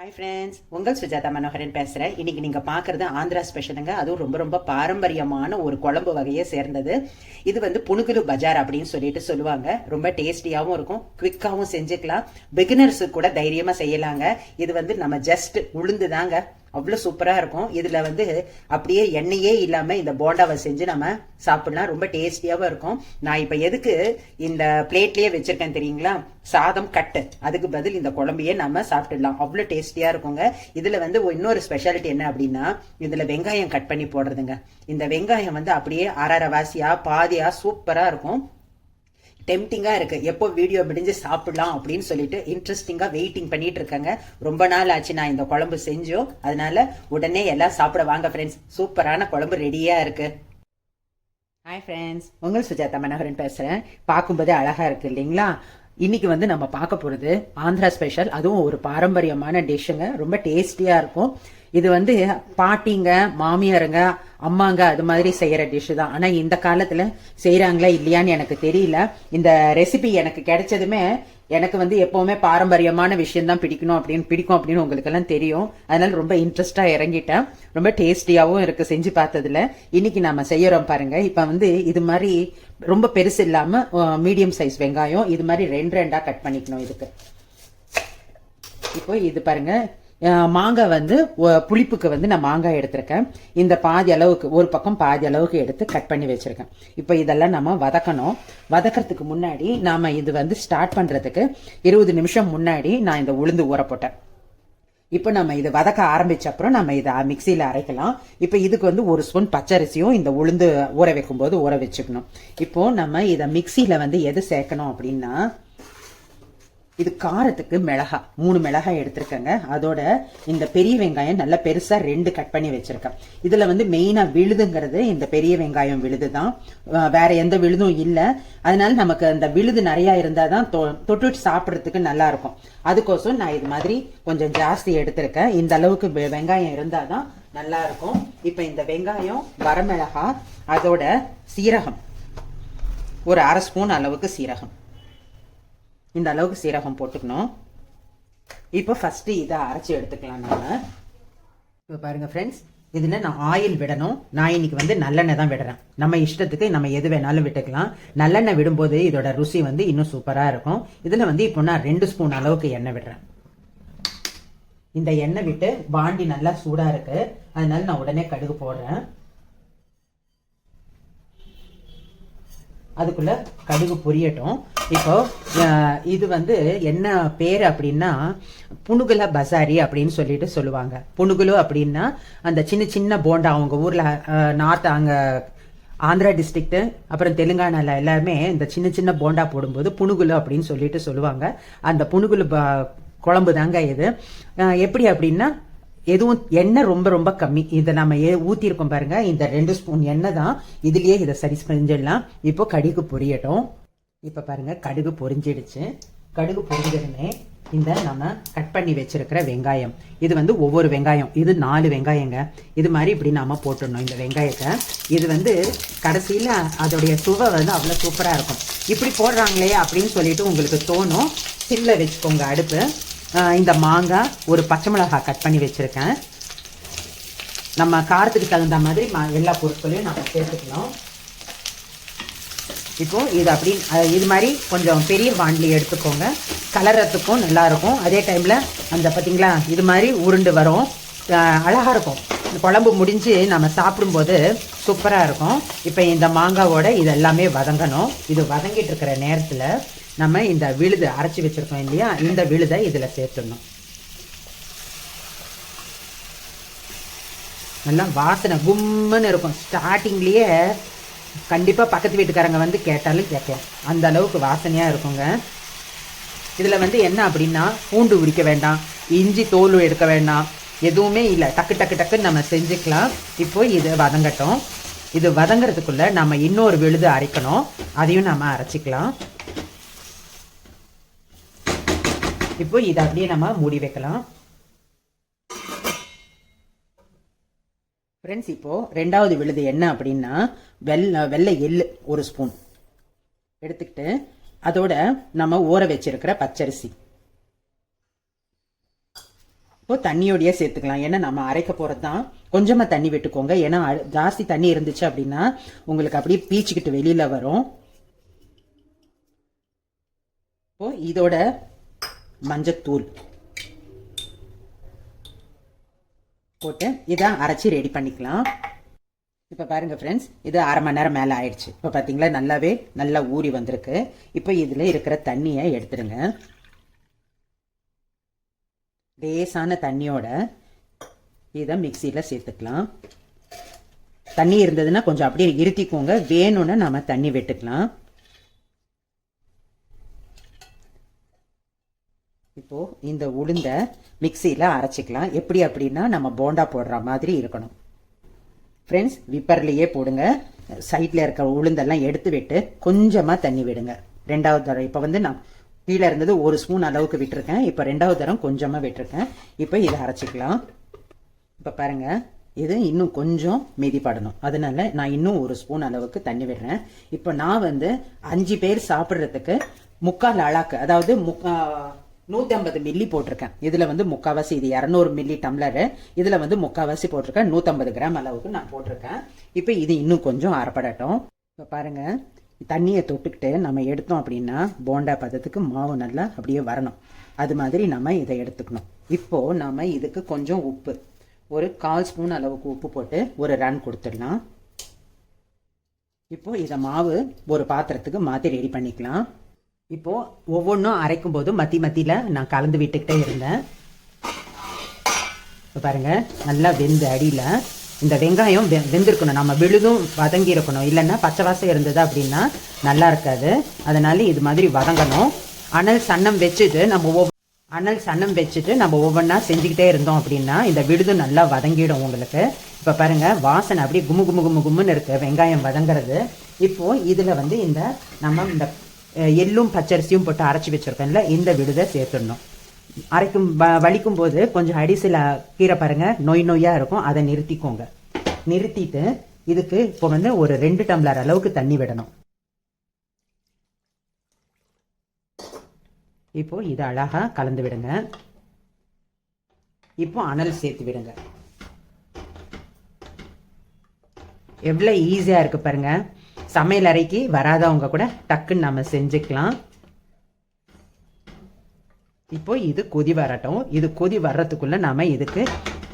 Hi friends உங்கள் சுஜாதா மனோகரன் பேசுகிறேன் இன்றைக்கி நீங்கள் பார்க்குறது ஆந்திரா ஸ்பெஷலுங்க. அதுவும் ரொம்ப ரொம்ப பாரம்பரியமான ஒரு குழம்பு வகையை சேர்ந்தது. இது வந்து புனுகுலு பஜார் அப்படின்னு சொல்லிட்டு சொல்லுவாங்க. ரொம்ப டேஸ்டியாகவும் இருக்கும். குவிக்காகவும் செஞ்சுக்கலாம். பிகினர்ஸுக்கு கூட தைரியமாக செய்யலாங்க. இது வந்து நம்ம ஜஸ்ட் உளுந்து தாங்க அவ்வளோ சூப்பராக இருக்கும். இதில் வந்து அப்படியே எண்ணெயே இல்லாமல் இந்த போண்டாவை செஞ்சு நம்ம சாப்பிடலாம். ரொம்ப டேஸ்டியாகவும் இருக்கும். நான் இப்போ எதுக்கு இந்த பிளேட்லேயே வச்சுருக்கேன் தெரியுங்களா? சாதம் கட்டு. அதுக்கு பதில் இந்த குழம்பையே நம்ம சாப்பிட்டுடலாம். அவ்வளோ டேஸ்டியாக இருக்குங்க. இதில் வந்து இன்னொரு ஸ்பெஷாலிட்டி என்ன அப்படின்னா இதில் வெங்காயம் கட் பண்ணி போடுறதுங்க. இந்த வெங்காயம் வந்து அப்படியே அரை வாசியாக பாதியாக சூப்பராக இருக்கும். டெம்டிங்காக இருக்குது எப்போ வீடியோ முடிஞ்சு சாப்பிடலாம் அப்படின்னு சொல்லிட்டு இன்ட்ரெஸ்டிங்காக வெயிட்டிங் பண்ணிட்டு இருக்காங்க. ரொம்ப நாள் ஆச்சு நான் இந்த குழம்பு செஞ்சோம். அதனால உடனே எல்லாம் சாப்பிட வாங்க ஃப்ரெண்ட்ஸ் சூப்பரான குழம்பு ரெடியாக இருக்குது ஹாய் ஃப்ரெண்ட்ஸ் உங்கள் சுஜாதா மனோகரன் பேசுகிறேன் பார்க்கும்போதே அழகாக இருக்குது இல்லைங்களா? இன்னைக்கு வந்து நம்ம பார்க்க போகிறது ஆந்திரா ஸ்பெஷல் அதுவும் ஒரு பாரம்பரியமான டிஷ்ஷுங்க ரொம்ப டேஸ்டியாக இருக்கும். இது வந்து பாட்டிங்க மாமியாருங்க அம்மாங்க அது மாதிரி செய்யற டிஷ் தான். ஆனா இந்த காலத்துல செய்யறாங்களா இல்லையான்னு எனக்கு தெரியல. இந்த ரெசிபி எனக்கு கிடைச்சதுமே எனக்கு வந்து எப்பவுமே பாரம்பரியமான விஷயம் தான் பிடிக்கணும் அப்படின்னு பிடிக்கும் அப்படின்னு உங்களுக்கு எல்லாம் தெரியும். அதனால ரொம்ப இன்ட்ரெஸ்டா இறங்கிட்டேன். ரொம்ப டேஸ்டியாவும் இருக்கு செஞ்சு பார்த்ததுல. இன்னைக்கு நாம செய்யறோம் பாருங்க. இப்ப வந்து இது மாதிரி ரொம்ப பெருசு இல்லாம மீடியம் சைஸ் வெங்காயம் இது மாதிரி ரெண்டு ரெண்டா கட் பண்ணிக்கணும் இதுக்கு. இப்போ இது பாருங்க. மாங்காய் வந்து புளிப்புக்கு வந்து நான் மாங்காய் எடுத்திருக்கேன். இந்த பாதி அளவுக்கு ஒரு பக்கம் பாதி அளவுக்கு எடுத்து கட் பண்ணி வச்சுருக்கேன். இப்போ இதெல்லாம் நம்ம வதக்கணும். வதக்கிறதுக்கு முன்னாடி நாம் இது வந்து ஸ்டார்ட் பண்ணுறதுக்கு இருபது நிமிஷம் முன்னாடி நான் இந்த உளுந்து ஊற போட்டேன். இப்போ நம்ம இதை வதக்க ஆரம்பிச்ச அப்புறம் நம்ம இதை மிக்சியில் அரைக்கலாம். இப்போ இதுக்கு வந்து ஒரு ஸ்பூன் பச்சரிசியும் இந்த உளுந்து ஊற வைக்கும்போது ஊற வச்சுக்கணும். இப்போ நம்ம இதை மிக்சியில் வந்து எது சேர்க்கணும் அப்படின்னா இது காரத்துக்கு மிளகா மூணு மிளகாய் எடுத்திருக்கேங்க. அதோட இந்த பெரிய வெங்காயம் நல்லா பெருசா ரெண்டு கட் பண்ணி வச்சிருக்கேன். இதுல வந்து மெயினா விழுதுங்கிறது இந்த பெரிய வெங்காயம் விழுது தான் வேற எந்த விழுதும் இல்லை. அதனால நமக்கு அந்த விழுது நிறைய இருந்தால் தான் தொ- தொட்டுட்டு சாப்பிட்றதுக்கு நல்லா இருக்கும். அதுக்கோசம் நான் இது மாதிரி கொஞ்சம் ஜாஸ்தி எடுத்திருக்கேன். இந்த அளவுக்கு வெ- வெங்காயம் இருந்தாதான் நல்லா இருக்கும். இப்ப இந்த வெங்காயம் வரமிளகா அதோட சீரகம். ஒரு அரை ஸ்பூன் அளவுக்கு சீரகம். இந்த அளவுக்கு சீரகம் போட்டுக்கணும். இப்போ ஃபஸ்ட்டு இதை அரைச்சி எடுத்துக்கலாம் நம்ம இப்போ பாருங்கள் ஃப்ரெண்ட்ஸ் இதில் நான் ஆயில் விடணும். நான் இன்னைக்கு வந்து நல்லெண்ணெய் தான் விடுறேன். நம்ம இஷ்டத்துக்கு நம்ம எது வேணாலும் விட்டுக்கலாம். நல்லெண்ணெய் விடும்போது இதோட ருசி வந்து இன்னும் சூப்பராக இருக்கும். இதில் வந்து இப்போ நான் ரெண்டு ஸ்பூன் அளவுக்கு எண்ணெய் விடுறேன். இந்த எண்ணெய் விட்டு பாண்டி நல்லா சூடாக இருக்கு. அதனால நான் உடனே கடுகு போடுறேன். அதுக்குள்ளே கடுகு பொரியட்டும். இப்போ இது வந்து என்ன பேர் அப்படின்னா புணுகுல பசாரி அப்படின்னு சொல்லிட்டு சொல்லுவாங்க. புனுகுலு அப்படின்னா அந்த சின்ன சின்ன போண்டா அவங்க ஊர்ல நார்த் அங்க ஆந்திரா டிஸ்ட்ரிக்ட் அப்புறம் தெலுங்கானால எல்லாருமே இந்த சின்ன சின்ன போண்டா போடும்போது புனுகுலு அப்படின்னு சொல்லிட்டு சொல்லுவாங்க. அந்த புணுகுலு ப- குழம்பு தாங்க இது. எப்படி அப்படின்னா எதுவும் எண்ணெய் ரொம்ப ரொம்ப கம்மி. இதை நம்ம ஏ ஊற்றிருக்கோம் பாருங்க. இந்த ரெண்டு ஸ்பூன் எண்ணெய் தான். இதுலயே இதை சரி செஞ்சிடலாம். இப்போ கடிக்கு பொரியட்டும். இப்போ பாருங்க கடுகு பொரிஞ்சிடுச்சு. கடுகு பொரிஞ்சதுமே இந்த நம்ம கட் பண்ணி வச்சிருக்கிற வெங்காயம். இது வந்து ஒவ்வொரு வெங்காயம். இது நாலு வெங்காயங்க. இது மாதிரி இப்படி நாம போட்டுடணும் இந்த வெங்காயத்தை. இது வந்து கடைசியில் அதோடைய சுவை வந்து அவ்வளோ சூப்பராக இருக்கும். இப்படி போடுறாங்களே அப்படின்னு சொல்லிட்டு உங்களுக்கு தோணும். சிம்ல வச்சுக்கோங்க அடுப்பு. இந்த மாங்காய் ஒரு பச்சை மிளகாய் கட் பண்ணி வச்சுருக்கேன். நம்ம காரத்துக்கு தகுந்த மாதிரி மா- எல்லா பொருட்களையும் நம்ம சேர்த்துக்கணும். இப்போது இது அப்படி இது மாதிரி கொஞ்சம் பெரிய வாண்லி எடுத்துக்கோங்க. கலரத்துக்கும் நல்லாயிருக்கும். அதே டைமில் அந்த பார்த்தீங்களா இது மாதிரி உருண்டு வரும். அழகாக இருக்கும். இந்த குழம்பு முடிஞ்சு நம்ம சாப்பிடும்போது சூப்பராக இருக்கும். இப்போ இந்த மாங்காவோட இது எல்லாமே வதங்கணும். இது வதங்கிட்டு இருக்கிற நேரத்தில் நம்ம இந்த விழுது அரைச்சி வச்சிருக்கோம் இல்லையா இந்த விழுதை இதில் சேர்த்துடணும். நல்லா வாசனை கும்முன்னு இருக்கும். ஸ்டார்டிங்லேயே கண்டிப்பாக பக்கத்து வீட்டுக்காரங்க வந்து கேட்டாலும் கேட்கலாம். அந்த அளவுக்கு வாசனையாக இருக்குங்க. இதில் வந்து என்ன அப்படின்னா பூண்டு உரிக்க வேண்டாம் இஞ்சி தோல் எடுக்க வேண்டாம் எதுவுமே இல்லை. டக்கு டக்கு டக்குன்னு நம்ம செஞ்சுக்கலாம். இப்போ இது வதங்கட்டும். இது வதங்கிறதுக்குள்ளே நம்ம இன்னொரு விழுது அரைக்கணும். அதையும் நம்ம அரைச்சிக்கலாம். இப்போ இதை அப்படியே நம்ம மூடி வைக்கலாம். ஃப்ரெண்ட்ஸ் இப்போ ரெண்டாவது விழுது என்ன அப்படின்னா வெள்ளை வெள்ளை எள்ளு ஒரு ஸ்பூன் எடுத்துக்கிட்டு அதோட நம்ம ஊற வச்சிருக்கிற பச்சரிசி. இப்போ தண்ணியோடையே சேர்த்துக்கலாம். ஏன்னா நம்ம அரைக்க போகிறது தான் கொஞ்சமாக தண்ணி விட்டுக்கோங்க. ஏன்னா அ- ஜாஸ்தி தண்ணி இருந்துச்சு அப்படின்னா உங்களுக்கு அப்படியே பீச்சிக்கிட்டு வெளியில் வரும். இப்போ இதோட மஞ்சத்தூள். போட்டு இதை அரைச்சி ரெடி பண்ணிக்கலாம். இப்போ பாருங்க ஃப்ரெண்ட்ஸ் இது அரை மணி நேரம் மேலே ஆயிடுச்சு. இப்போ பார்த்தீங்களா நல்லாவே நல்லா ஊறி வந்திருக்கு. இப்போ இதில் இருக்கிற தண்ணியை எடுத்துடுங்க. லேசான தண்ணியோட இதை மிக்சியில் சேர்த்துக்கலாம். தண்ணி இருந்ததுன்னா கொஞ்சம் அப்படியே இருத்திக்கோங்க வேணும்னு நம்ம தண்ணி வெட்டுக்கலாம். இப்போ இந்த உளுந்த மிக்சியில் அரைச்சிக்கலாம். எப்படி அப்படின்னா நம்ம போண்டா போடுற மாதிரி இருக்கணும். ஃப்ரெண்ட்ஸ் விப்பர்லேயே போடுங்க. சைடில் இருக்க உளுந்தெல்லாம் எடுத்து விட்டு கொஞ்சமாக தண்ணி விடுங்க. ரெண்டாவது தரம் இப்போ வந்து நான் கீழே இருந்தது ஒரு ஸ்பூன் அளவுக்கு விட்டுருக்கேன். இப்போ ரெண்டாவது தரம் கொஞ்சமாக விட்டுருக்கேன். இப்போ இதை அரைச்சிக்கலாம். இப்போ பாருங்க இது இன்னும் கொஞ்சம் மிதிப்படணும் அதனால நான் இன்னும் ஒரு ஸ்பூன் அளவுக்கு தண்ணி விடுறேன். இப்போ நான் வந்து அஞ்சு பேர் சாப்பிட்றதுக்கு முக்கால் அழாக்கு அதாவது முக்கா நூற்றி ஐம்பது மில்லி போட்டிருக்கேன். இதில் வந்து முக்காவாசி இது இரநூறு மில்லி டம்ளரு. இதில் வந்து முக்காவாசி போட்டிருக்கேன். நூற்றம்பது கிராம் அளவுக்கு நான் போட்டிருக்கேன். இப்போ இது இன்னும் கொஞ்சம் அறப்படட்டும் இப்போ பாருங்கள் தண்ணியை தொட்டுக்கிட்டு நம்ம எடுத்தோம் அப்படின்னா போண்டா பதத்துக்கு மாவு நல்லா அப்படியே வரணும். அது மாதிரி நம்ம இதை எடுத்துக்கணும். இப்போது நம்ம இதுக்கு கொஞ்சம் உப்பு. ஒரு கால் ஸ்பூன் அளவுக்கு உப்பு போட்டு ஒரு ரன் கொடுத்துடலாம். இப்போது இதை மாவு ஒரு பாத்திரத்துக்கு மாற்றி ரெடி பண்ணிக்கலாம். இப்போ ஒவ்வொன்றும் அரைக்கும் போது மத்தி மத்தியில் நான் கலந்து விட்டுக்கிட்டே இருந்தேன். இப்போ பாருங்க நல்லா வெந்து அடியில் இந்த வெங்காயம் வெ வெந்திருக்கணும். நம்ம விழுதும் வதங்கி இருக்கணும் இல்லைன்னா பச்சை வாசம் இருந்தது அப்படின்னா நல்லா இருக்காது. அதனால இது மாதிரி வதங்கணும். அனல் சன்னம் வச்சுட்டு நம்ம ஒவ்வொரு அனல் சன்னம் வச்சுட்டு நம்ம ஒவ்வொன்றா செஞ்சுக்கிட்டே இருந்தோம் அப்படின்னா இந்த விழுது நல்லா வதங்கிடும் உங்களுக்கு. இப்போ பாருங்க வாசனை அப்படியே குமு கும்மு கும்மு கும்முன்னு இருக்கு. வெங்காயம் வதங்குறது. இப்போ இதில் வந்து இந்த நம்ம இந்த எள்ளும் பச்சரிசியும் போட்டு அரைச்சி வச்சிருக்கோம்ல இந்த விடுதை சேர்த்துடணும். அரைக்கும் வ- வலிக்கும் போது கொஞ்சம் அடிசில கீரை பாருங்க நொய் நொய்யா இருக்கும் அதை நிறுத்திக்கோங்க. நிறுத்திட்டு இதுக்கு இப்போ வந்து ஒரு ரெண்டு டம்ளர் அளவுக்கு தண்ணி விடணும். இப்போ இதை அழகா கலந்து விடுங்க. இப்போ அனல் சேர்த்து விடுங்க. எவ்வளோ ஈஸியாக இருக்கு பாருங்கள் சமையல் அறைக்கு வராதவங்க கூட டக்குன்னு நம்ம செஞ்சுக்கலாம். இப்போ இது கொதி வரட்டும். இது கொதி வர்றதுக்குள்ள நாம இதுக்கு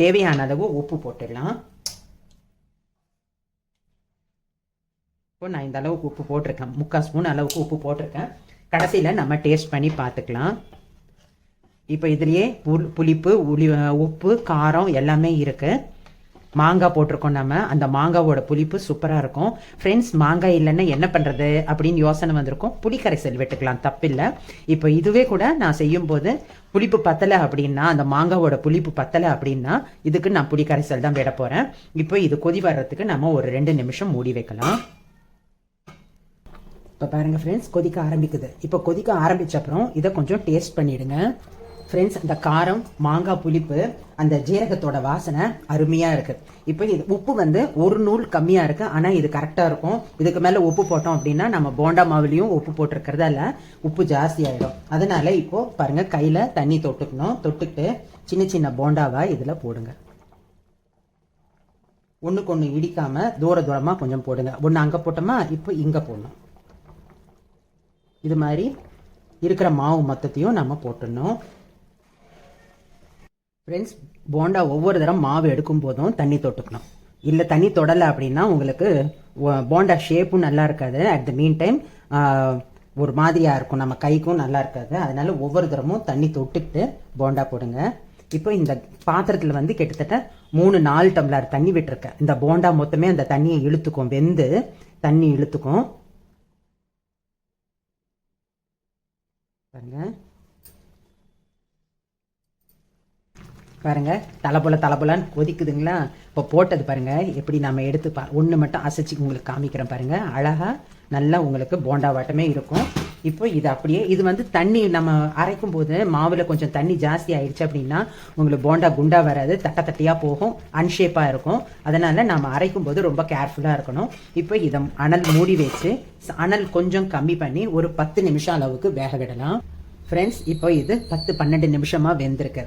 தேவையான அளவு உப்பு போட்டுடலாம். இப்போ நான் இந்த அளவுக்கு உப்பு போட்டிருக்கேன். முக்கால் ஸ்பூன் அளவுக்கு உப்பு போட்டிருக்கேன். கடைசியில் நம்ம டேஸ்ட் பண்ணி பார்த்துக்கலாம். இப்போ இதுலேயே புளிப்பு உளி உப்பு காரம் எல்லாமே இருக்குது மாங்காய் போட்டிருக்கோம் நம்ம. அந்த மாங்காவோட புளிப்பு சூப்பராக இருக்கும். ஃப்ரெண்ட்ஸ் மாங்காய் இல்லைன்னா என்ன பண்ணுறது அப்படின்னு யோசனை வந்திருக்கும். புளிக்கரைசல் வெட்டுக்கலாம் தப்பில்லை. இப்போ இதுவே கூட நான் செய்யும்போது புளிப்பு பத்தலை அப்படின்னா அந்த மாங்காவோட புளிப்பு பத்தலை அப்படின்னா இதுக்கு நான் புளிக்கரைசல் தான் விட போகிறேன் இப்போ இது கொதி வர்றதுக்கு நம்ம ஒரு ரெண்டு நிமிஷம் மூடி வைக்கலாம். இப்போ பாருங்கள் ஃப்ரெண்ட்ஸ் கொதிக்க ஆரம்பிக்குது. இப்போ கொதிக்க ஆரம்பிச்ச அப்புறம் இதை கொஞ்சம் டேஸ்ட் பண்ணிவிடுங்க ஃப்ரெண்ட்ஸ் அந்த காரம் மாங்காய் புளிப்பு அந்த ஜீரகத்தோட வாசனை அருமையாக இருக்கு. இப்போ இது உப்பு வந்து ஒரு நூல் கம்மியாக இருக்கு. ஆனால் இது கரெக்டாக இருக்கும். இதுக்கு மேலே உப்பு போட்டோம் அப்படின்னா நம்ம போண்டா மாவுலையும் உப்பு போட்டிருக்கிறதால உப்பு ஜாஸ்தி ஆயிடும். அதனால இப்போ பாருங்க கையில் தண்ணி தொட்டுக்கணும். தொட்டுக்கிட்டு சின்ன சின்ன போண்டாவா இதில் போடுங்க. ஒன்றுக்கு ஒன்று இடிக்காம தூர தூரமாக கொஞ்சம் போடுங்க. ஒன்று அங்கே போட்டோமா இப்போ இங்கே போடணும். இது மாதிரி இருக்கிற மாவு மொத்தத்தையும் நம்ம போட்டுடணும். ஃப்ரெண்ட்ஸ் போண்டா ஒவ்வொரு தரம் மாவு எடுக்கும் போதும் தண்ணி தொட்டுக்கணும். இல்லை தண்ணி தொடலை அப்படின்னா உங்களுக்கு போண்டா ஷேப்பும் நல்லா இருக்காது. அட் த மீன் டைம் ஒரு மாதிரியாக இருக்கும். நம்ம கைக்கும் நல்லா இருக்காது. அதனால ஒவ்வொரு தரமும் தண்ணி தொட்டுக்கிட்டு போண்டா போடுங்க. இப்போ இந்த பாத்திரத்தில் வந்து கிட்டத்தட்ட மூணு நாலு டம்ளர் தண்ணி விட்டுருக்கேன். இந்த போண்டா மொத்தமே அந்த தண்ணியை இழுத்துக்கும். வெந்து தண்ணி இழுத்துக்கும் பாருங்க பாருங்க தலைப்புல தலைப்புலான்னு கொதிக்குதுங்களா? இப்போ போட்டது பாருங்க எப்படி நம்ம எடுத்து பா ஒன்று மட்டும் அசைச்சு உங்களுக்கு காமிக்கிறோம் பாருங்க. அழகா நல்லா உங்களுக்கு போண்டா வாட்டமே இருக்கும். இப்போ இது அப்படியே இது வந்து தண்ணி நம்ம அரைக்கும் போது மாவுல கொஞ்சம் தண்ணி ஜாஸ்தி ஆயிடுச்சு அப்படின்னா உங்களுக்கு போண்டா குண்டா வராது தட்ட தட்டியா போகும் அன்ஷேப்பா இருக்கும். அதனால நம்ம அரைக்கும் போது ரொம்ப கேர்ஃபுல்லா இருக்கணும். இப்போ இதை அனல் மூடி வச்சு அனல் கொஞ்சம் கம்மி பண்ணி ஒரு பத்து நிமிஷம் அளவுக்கு வேக விடலாம். ஃப்ரெண்ட்ஸ் இப்போ இது பத்து பன்னெண்டு நிமிஷமா வெந்திருக்கு.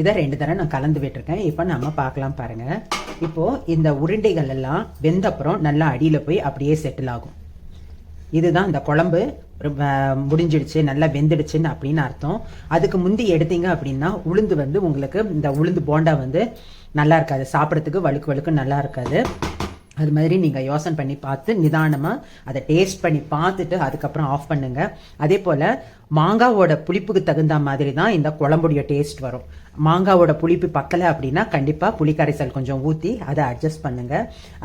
இதை ரெண்டு தடவை நான் கலந்து விட்டுருக்கேன். இப்போ நம்ம பார்க்கலாம் பாருங்கள் இப்போது இந்த உருண்டைகள் எல்லாம் வெந்தப்புறம் நல்லா அடியில் போய் அப்படியே செட்டில் ஆகும். இதுதான் இந்த குழம்பு. முடிஞ்சிடுச்சு நல்லா வெந்துடுச்சுன்னு அப்படின்னு அர்த்தம். அதுக்கு முந்தி எடுத்தீங்க அப்படின்னா உளுந்து வந்து உங்களுக்கு இந்த உளுந்து போண்டா வந்து நல்லா இருக்காது. சாப்பிட்றதுக்கு வழுக்கு வழுக்கு நல்லா இருக்காது. அது மாதிரி நீங்கள் யோசனை பண்ணி பார்த்து நிதானமாக அதை டேஸ்ட் பண்ணி பார்த்துட்டு அதுக்கப்புறம் ஆஃப் பண்ணுங்கள் அதே போல் மாங்காவோட புளிப்புக்கு தகுந்த மாதிரி தான் இந்த குழம்புடைய டேஸ்ட் வரும். மாங்காவோட புளிப்பு பக்கல அப்படின்னா கண்டிப்பாக புளிக்கரைசல் கொஞ்சம் ஊற்றி அதை அட்ஜஸ்ட் பண்ணுங்க.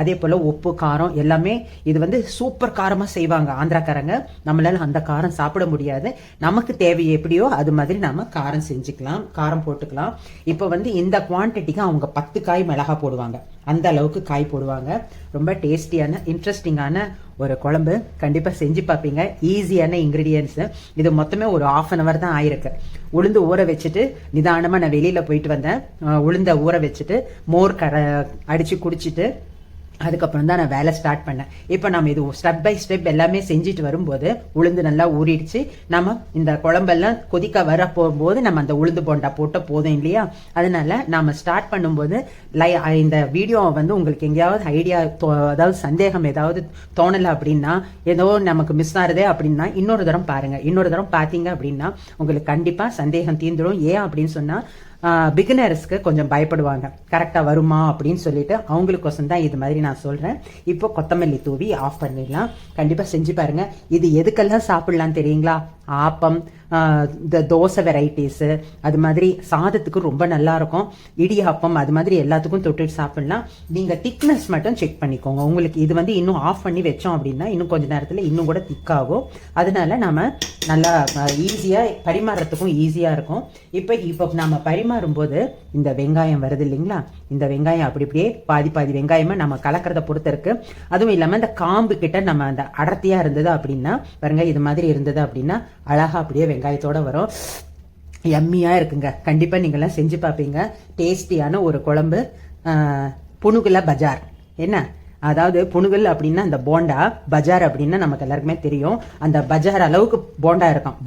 அதே போல் உப்பு காரம் எல்லாமே இது வந்து சூப்பர் காரமாக செய்வாங்க ஆந்திராக்காரங்க. நம்மளால அந்த காரம் சாப்பிட முடியாது. நமக்கு தேவை எப்படியோ அது மாதிரி நம்ம காரம் செஞ்சுக்கலாம் காரம் போட்டுக்கலாம். இப்போ வந்து இந்த குவான்டிட்டிக்கு அவங்க பத்து காய் மிளகா போடுவாங்க. அந்த அளவுக்கு காய் போடுவாங்க. ரொம்ப டேஸ்டியான இன்ட்ரெஸ்டிங்கான ஒரு குழம்பு கண்டிப்பாக செஞ்சு பார்ப்பீங்க. ஈஸியான இன்க்ரீடியன்ஸு இது மொத்தமே ஒரு ஆஃப் அன் ஹவர் தான் ஆயிருக்கு. உளுந்து ஊற வச்சுட்டு நிதானமாக நான் வெளியில் போயிட்டு வந்தேன். உளுந்த ஊற வச்சுட்டு மோர் கரை அடித்து குடிச்சிட்டு அதுக்கப்புறம் தான் நான் வேலை ஸ்டார்ட் பண்ணேன். இப்போ நம்ம இது ஸ்டெப் பை ஸ்டெப் எல்லாமே செஞ்சுட்டு வரும்போது உளுந்து நல்லா ஊறிடுச்சு. நம்ம இந்த குழம்பெல்லாம் கொதிக்க வர போகும்போது நம்ம அந்த உளுந்து போண்டா போட்ட போதும் இல்லையா? அதனால நாம ஸ்டார்ட் பண்ணும்போது லை இந்த வீடியோவை வந்து உங்களுக்கு எங்கேயாவது ஐடியா அதாவது சந்தேகம் ஏதாவது தோணலை அப்படின்னா ஏதோ நமக்கு மிஸ் ஆகுதே அப்படின்னா இன்னொரு தரம் பாருங்க. இன்னொரு தரம் பார்த்தீங்க அப்படின்னா உங்களுக்கு கண்டிப்பாக சந்தேகம் தீர்ந்துடும். ஏன் அப்படின்னு சொன்னால் பிகினர்ஸ்க்கு கொஞ்சம் பயப்படுவாங்க. கரெக்டாக வருமா அப்படின்னு சொல்லிட்டு அவங்களுக்கோசம் தான் இது மாதிரி நான் சொல்கிறேன் இப்போ கொத்தமல்லி தூவி ஆஃப் பண்ணிடலாம். கண்டிப்பாக செஞ்சு பாருங்கள் இது எதுக்கெல்லாம் சாப்பிடலாம் தெரியுங்களா? ஆப்பம் இந்த தோசை வெரைட்டிஸு அது மாதிரி சாதத்துக்கு ரொம்ப நல்லா இருக்கும். இடியாப்பம் அது மாதிரி எல்லாத்துக்கும் தொட்டுட்டு சாப்பிடலாம். நீங்கள் திக்னஸ் மட்டும் செக் பண்ணிக்கோங்க. உங்களுக்கு இது வந்து இன்னும் ஆஃப் பண்ணி வச்சோம் அப்படின்னா இன்னும் கொஞ்ச நேரத்தில் இன்னும் கூட திக்காகும் அதனால நம்ம நல்லா ஈஸியாக பரிமாறுறதுக்கும் ஈஸியாக இருக்கும். இப்போ இப்போ நம்ம பரிமாறும்போது இந்த வெங்காயம் வருது இல்லைங்களா? இந்த வெங்காயம் அப்படி இப்படியே பாதி பாதி வெங்காயமாக நம்ம கலக்கிறத பொறுத்து இருக்கு அதுவும் இல்லாமல் இந்த காம்பு கிட்ட நம்ம அந்த அடர்த்தியாக இருந்தது அப்படின்னா பாருங்க இது மாதிரி இருந்தது அப்படின்னா அழகா அப்படியே வெங்காயத்தோட வரும். எம்மியாக இருக்குங்க. கண்டிப்பாக நீங்களாம் செஞ்சு பார்ப்பீங்க. டேஸ்டியான ஒரு குழம்பு புணுகுல பஜார். என்ன? அதாவது புணுகல் அப்படின்னா அந்த போண்டா பஜார் அப்படின்னா நமக்கு எல்லாருக்குமே தெரியும். அந்த பஜார் அளவுக்கு போண்டா இருக்கும்.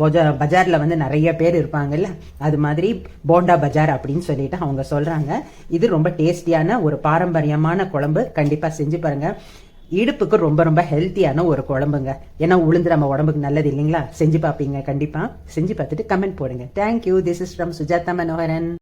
பஜாரில் வந்து நிறைய பேர் இருப்பாங்கல்ல? அது மாதிரி போண்டா பஜார் அப்படின்னு சொல்லிட்டு அவங்க சொல்கிறாங்க இது ரொம்ப டேஸ்டியான ஒரு பாரம்பரியமான குழம்பு. கண்டிப்பாக செஞ்சு பாருங்கள் இடுப்புக்கு ரொம்ப ரொம்ப ஹெல்த்தியான ஒரு குழம்புங்க. ஏன்னா உளுந்து நம்ம உடம்புக்கு நல்லது இல்லைங்களா? செஞ்சு பார்ப்பீங்க கண்டிப்பா. செஞ்சு பார்த்துட்டு கமெண்ட் போடுங்க. Thank you this is from Sujatha Manoharan